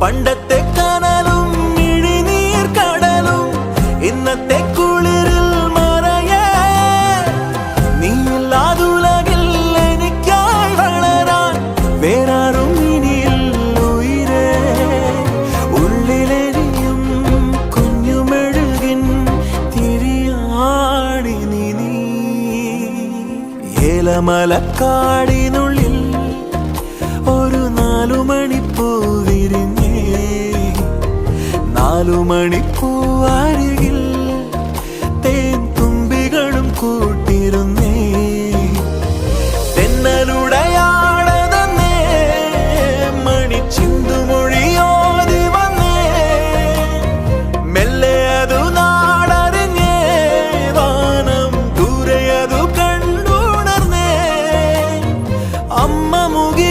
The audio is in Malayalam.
പണ്ടത്തെ കനലും ഇഴിനീർ കടലും ഇന്നത്തെ കുളിരിൽ മറയേ. നീയില്ലാതുലകിൽ എനിക്കായി വളരാൻ തിരിയാടി നീ ഏലമലക്കാടിനുള്ളിൽ ഒരു നാലുമണിപ്പൂ വിരിഞ്ഞേ നാലുമണിക്കൂവാരികിൽ തേൻ തുമ്പികളും കൂട്ടിരുന്നേ. വന്നേ. മെല്ലെ അതു അമ്മ മുഖി